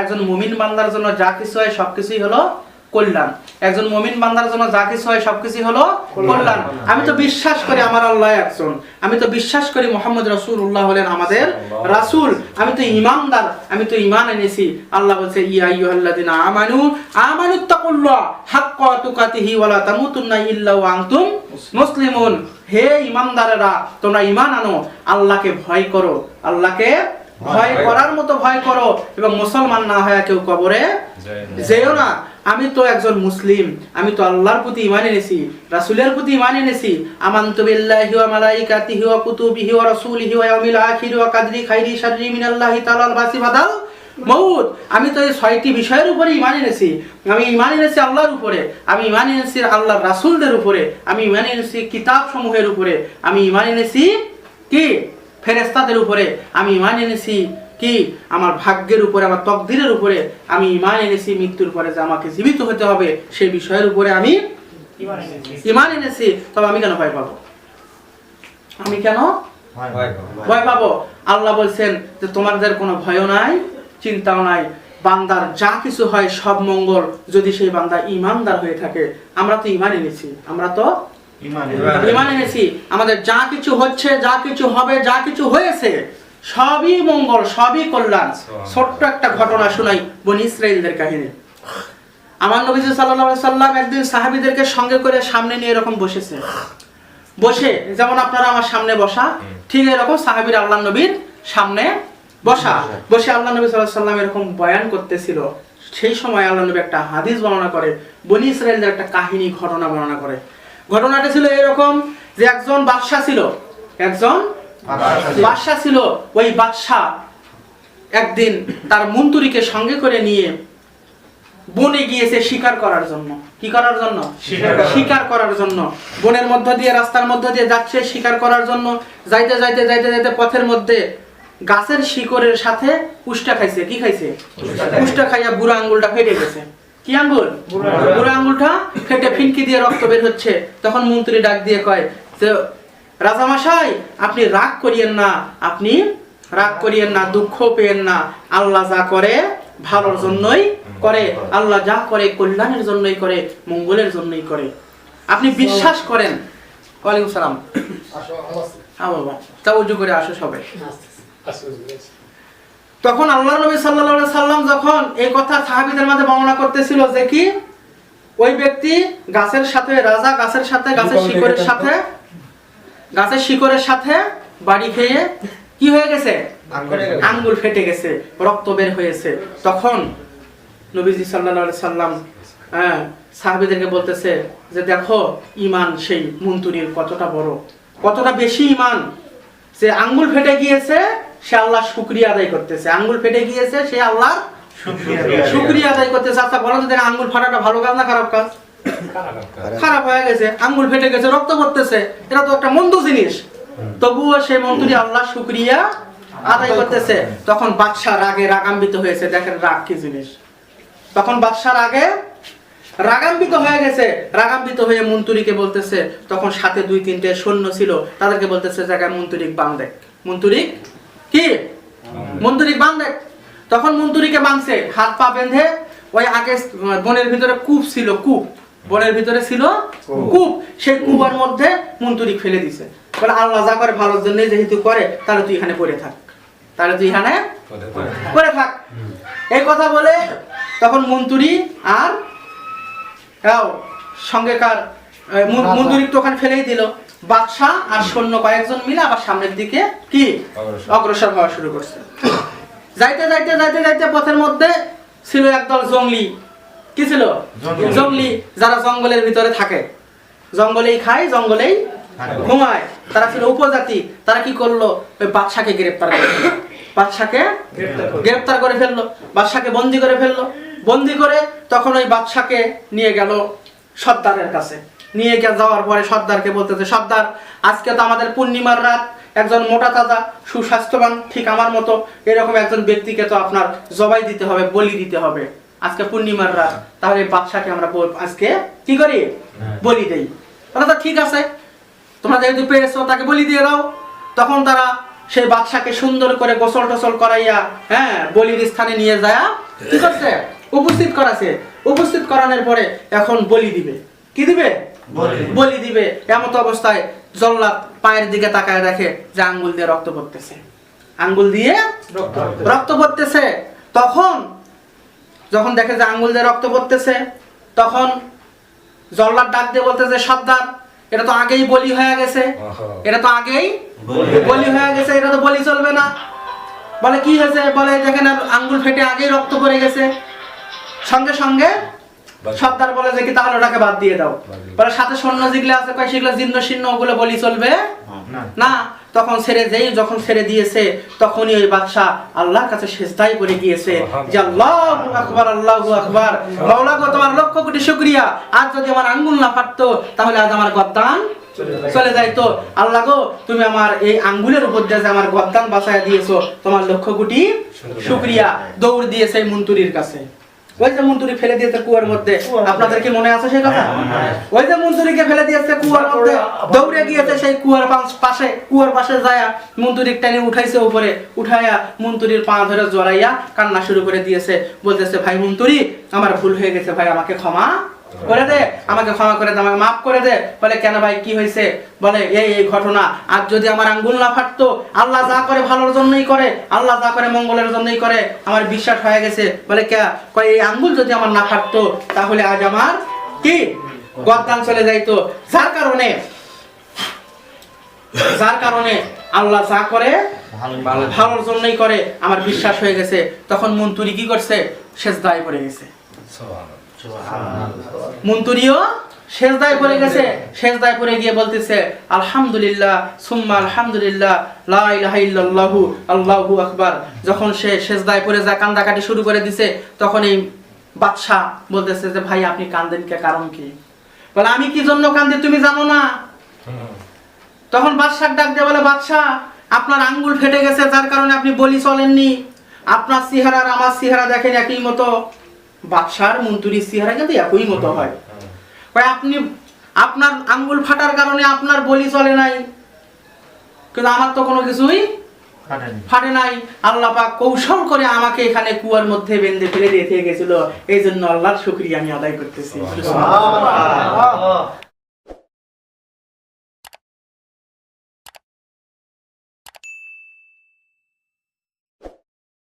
একজন মুমিন বান্দার জন্য যা কিছু হয় সবকিছুই হলো কল্যাণ। একজন মুমিন বান্দার জন্য যা কিছু হয় সবকিছুই হলো কল্যাণ। আমি তো বিশ্বাস করি আমার আল্লাহ একজন। আমি তো বিশ্বাস করি মোহাম্মদ রাসূলুল্লাহ হলেন আমাদের রাসূল। আমি তো ইমানদার। আমি তো ইমান এনেছি। আল্লাহ বলছে, ইয়া আইয়ুহাল্লাযিনা আমানু, আমানুত্তাকুল্লাহ হাক্কা তুকাতিহি ওয়ালা তামুতুন্না ইল্লা ওয়া আনতুম মুসলিমুন। হে ইমানদারেরা তোমরা ইমান আনো। আল্লাহকে ভয় করো। আল্লাহকে ভয় করার মতো ভয় করো এবং মুসলমান না হয়ে কেউ কবরে যেও না। আমি তো একজন মুসলিম, আমি তো আল্লাহর প্রতি ইমান এনেছি, রাসূলের প্রতি ইমান এনেছি। আমানতু বিল্লাহি ওয়া মালাইকাতিহি ওয়া কুতুবিহি ওয়া রাসূলিহি ওয়া ইয়াউমিল আখির ওয়া কাদরি খাইরি শাররি মিনাল্লাহি তাআলাল বাসি বাদাল মউত। আমি তো এই ছয়টি বিষয়ের উপরে ইমান এনেছি। আমি ইমান এনেছি আল্লাহর উপরে, আমি ইমান এনেছি আল্লাহর রাসূলদের উপরে, আমি ইমান এনেছি কিতাব সমূহের উপরে। আমি ইমান এনেছি কি? ফেরেস্তাদের উপরে আমি ইমান এনেছি। কি? আমার ভাগ্যের উপরে আমার তকদিরের উপরে আমি ইমান এনেছি মৃত্যুর পরে যে আমাকে জীবিত হতে হবে সেই বিষয়ের উপরে আমি ইমান এনেছি। তবে আমি কেন ভয় পাবো? আমি কেন ভয় পাবো। আল্লাহ বলছেন যে তোমাদের কোনো ভয়ও নাই চিন্তাও নাই। বান্দার যা কিছু হয় সব মঙ্গল। যদি সেই বান্দা ইমানদার হয়ে থাকে আমরা তো ইমান এনেছি আমরা তো ইমান এনেছি। আমাদের যা কিছু হচ্ছে যা কিছু হবে যা কিছু হয়েছে সবই মঙ্গল সবই কল্যাণ। ছোট্ট একটা ঘটনা শোনাই বনি ইসরায়েলদের কাহিনী। আমার আলাইহি সাল্লাম একদিন সাহাবীদেরকে সঙ্গে করে সামনে নিয়ে এরকম বসেছে। বসে যেমন আপনারা আমার সামনে বসা ঠিক এরকম সাহাবীর আল্লাহ নবীর সামনে বসা। বসে আল্লাহ নবী সাল্লাল্লাহু আলাইহি সাল্লাম এরকম বয়ান করতেছিল। সেই সময় আল্লাহ নবী একটা হাদিস বর্ণনা করে বনি ইসরায়েলদের একটা কাহিনী ঘটনা বর্ণনা করে। ঘটনাটা ছিল এরকম যে একজন বাদশা ছিল। একজন বাদশা ছিল। ওই বাদশা একদিন তার মন্ত্রীকে সঙ্গে করে নিয়ে বনে গিয়েছে শিকার করার জন্য। কি করার জন্য? শিকার করার জন্য। বনের মধ্য দিয়ে রাস্তার মধ্য দিয়ে যাচ্ছে শিকার করার জন্য। যাইতে যাইতে যাইতে যাইতে পথের মধ্যে গাছের শিকড়ের সাথে কুষ্টা খাইছে। কি খাইছে? কুষ্টা খাইয়া বুড়া আঙ্গুলটা ফেটে গেছে। কি আঙ্গুল? বুড়া আঙ্গুলটা ফেটে ফিনকি দিয়ে রক্ত বের হচ্ছে। তখন মন্ত্রী ডাক দিয়ে কয় যে রাজামশাই আপনি রাগ করিয়েন না আপনি রাগ করিয়েন না দুঃখ পেয়েন না। আল্লাহ যা করে ভালোর জন্যই করে। আল্লাহ যা করে কল্যাণের জন্যই করে মঙ্গলের জন্যই করে। আপনি বিশ্বাস করেন? ওয়ালাইকুম সালাম। হ্যাঁ বাবা তা উজু করে আসো সবাই। তখন আল্লাহ নবী আলাইহি সাল্লাম যখন এই কথা সাহাবীদের মাঝে বর্ণনা করতেছিল যে কি ওই ব্যক্তি গাছের সাথে রাজা গাছের সাথে গাছের শিকড়ের সাথে গাছের শিকড়ের সাথে বাড়ি খেয়ে কি হয়ে গেছে? আঙ্গুল ফেটে গেছে। রক্ত বের হয়েছে। তখন নবীজি আলাইহি সাল্লাম হ্যাঁ সাহাবীদেরকে বলতেছে যে দেখো ইমান সেই মন্তুরির কতটা বড় কতটা বেশি ইমান যে আঙ্গুল ফেটে গিয়েছে সে আল্লাহ শুক্রিয়া আদায় করতেছে। আঙ্গুল ফেটে গিয়েছে সে আল্লাহ শুক্রিয়া আদায় করতেছে। আচ্ছা বলো তো দেখেন আঙ্গুল ফাটাটা ভালো কাজ না খারাপ কাজ? খারাপ হয়ে গেছে আঙ্গুল ফেটে গেছে রক্ত পড়তেছে। এটা তো একটা মন্দ জিনিস। তবুও সেই মন্ত্রী আল্লাহ শুক্রিয়া আদায় করতেছে। তখন বাদশাহ রাগে রাগান্বিত হয়েছে। দেখেন রাগ কি জিনিস। তখন বাদশাহ রাগে রাগান্বিত হয়ে গেছে। রাগান্বিত হয়ে মন্ত্রীকে বলতেছে তখন সাথে দুই তিনটে সৈন্য ছিল। তাদেরকে বলতেছে জায়গায় মন্ত্রিক বান দেখ। মন্ত্রিক কি? মন্ত্রিক বান দেখ তখন মন্ত্রীকে বাঁধছে। হাত পা বেঁধে ওই আগে বনের ভিতরে কূপ ছিল কূপ। বনের ভিতরে ছিল কূপ। সেই কূপের মধ্যে মন্ত্রী ফেলে দিছে। বলে আল্লাহ যা করে ভালোর জন্য যেহেতু করে তাহলে তুই এখানে পড়ে থাক। তাহলে তুই এখানে পড়ে থাক। এই কথা বলে তখন মন্ত্রী আর সঙ্গেকার মন্ত্রী তো ওখানে ফেলেই দিল। বাদশাহ আর সৈন্য কয়েকজন মিলে আবার সামনের দিকে কি? অগ্রসর। হওয়া শুরু করছে। যাইতে যাইতে যাইতে যাইতে পথের মধ্যে ছিল একদল জঙ্গলি। কি ছিল? জঙ্গলি। যারা জঙ্গলের ভিতরে থাকে। জঙ্গলেই খায় জঙ্গলেই ঘুমায়। তারা ছিল উপজাতি। তারা কি করল? ওই বাদশাকে গ্রেপ্তার করে ফেলল। বাদশাকে গ্রেপ্তার করে ফেলল। বাদশাকে বন্দি করে ফেলল। বন্দি করে তখন ওই বাদশাকে নিয়ে গেল সর্দারের কাছে। নিয়ে যাওয়ার পরে সর্দারকে বলতেছে সর্দার আজকে তো আমাদের পূর্ণিমার রাত। একজন মোটা তাজা সুস্বাস্থ্যবান ঠিক আমার মতো এরকম একজন ব্যক্তিকে তো আপনার জবাই দিতে হবে বলি দিতে হবে। আজকে পূর্ণিমার রাত। তাহলে বাদশাকে আমরা আজকে কি করি? বলি দেই। তাহলে তো ঠিক আছে। তোমরা যেহেতু পেয়েছ তাকে বলি দিয়ে দাও। তখন তারা সেই বাদশাকে সুন্দর করে গোসল টোসল করাইয়া হ্যাঁ বলির স্থানে নিয়ে যায় কি করছে? উপস্থিত করাছে। উপস্থিত করানোর পরে এখন বলি দিবে। কি দিবে? বলি। দিবে। এমত অবস্থায় জল্লাদ পায়ের দিকে তাকায় দেখে যে আঙ্গুল দিয়ে রক্ত পড়তেছে। আঙ্গুল দিয়ে রক্ত পড়তেছে। তখন যখন দেখে যে আঙ্গুল দিয়ে রক্ত পড়তেছে তখন জল্লাদ ডাক দিয়ে বলতেছে সর্দার এটা তো আগেই বলি হয়ে গেছে। এটা তো আগেই বলি। হয়ে গেছে। এটা তো বলি চলবে না। বলে কি হয়েছে? বলে দেখেন আঙ্গুল ফেটে আগেই রক্ত পড়ে গেছে। সঙ্গে সঙ্গে সর্দার বলে যে কি তাহলে ওটাকে বাদ দিয়ে দাও। বলে সাথে সৈন্য যেগুলো আছে কয় সেগুলো জীর্ণ শীর্ণ ওগুলো বলি চলবে? না। তখন ছেড়ে যেই যখন ছেড়ে দিয়েছে তখনই ওই বাদশা আল্লাহর কাছে সেজদাই করে গিয়েছে যে আল্লাহু আকবার আল্লাহু আকবার। মাওলা গো তোমার লক্ষ কোটি শুকরিয়া। আজ যদি আমার আঙ্গুল না ফাটতো তাহলে আজ আমার গদ্দান চলে যাই তো আল্লাহ গো তুমি আমার এই আঙ্গুলের উপর দিয়ে যে আমার গদ্দান বাঁচায় দিয়েছ তোমার লক্ষ কোটি শুকরিয়া। দৌড় দিয়েছে মন্তুরির কাছে। ওই যে মন্তুরি ফেলে দিয়েছে কুয়ার মধ্যে। আপনাদের কি মনে আছে সেই কথা? ওই যে মন্তুরিকে ফেলে দিয়েছে কুয়ার মধ্যে। দৌড়ে গিয়েছে সেই কুয়ার পাশে কুয়ার পাশে যায় মন্ত্রী টেনে উঠাইছে উপরে। উঠাইয়া মন্ত্রীর পা ধরে জড়াইয়া কান্না শুরু করে দিয়েছে। বলতেছে ভাই মন্ত্রী আমার ভুল হয়ে গেছে ভাই আমাকে ক্ষমা করে দে, আমাকে ক্ষমা করে দে, আমাকে মাফ করে দে। বলে, কেন ভাই, কি হয়েছে? বলে, এই এই ঘটনা। আর যদি আমার আঙ্গুল না ফাটতো, আল্লাহ যা করে ভালোর জন্যই করে, আল্লাহ যা করে মঙ্গলের জন্যই করে, আমার বিশ্বাস হয়ে গেছে। বলে, কে এই আঙ্গুল যদি আমার না ফাটতো, তাহলে আজ আমার কি? গদ্দান চলে যাইতো। যার কারণে যার কারণে আল্লাহ যা করে ভালোর জন্যই করে, আমার বিশ্বাস হয়ে গেছে। তখন মন্তুরি কি করছে? শেষ দায় পড়ে গেছে। মন্তুরিও শেষদায় পড়ে গেছে শেষদায় পড়ে গিয়ে বলতেছে, আলহামদুলিল্লাহ, সুম্মা আলহামদুলিল্লাহ, লা ইলাহা ইল্লাল্লাহু, আল্লাহু আকবার। যখন সে শেষদায় পড়ে যা কান্দাকাটি শুরু করে দিছে, তখন এই বাদশাহ বলতেছে যে, ভাই, আপনি কান্দেন কে? কারণ কি? বলে, আমি কি জন্য কান্দি তুমি জানো না? তখন বাদশাহ ডাক দিয়ে বলে, বাদশাহ, আপনার আঙ্গুল ফেটে গেছে, যার কারণে আপনি বলি চলেননি। আপনার চেহারা আর আমার চেহারা দেখেন একই মতো। বাদশার মন্ত্রী চেহারা কিন্তু একই মতো হয়। আপনি আপনার আঙ্গুল ফাটার কারণে আপনার বলি চলে নাই। কিন্তু আমার তো কোনো কিছুই ফাটে নাই। আল্লাহ পাক কৌশল করে আমাকে এখানে কুয়ার মধ্যে বেঁধে ফেলে দিয়ে গেছিল। এই জন্য আল্লাহর শুক্রিয়া আমি আদায় করতেছি।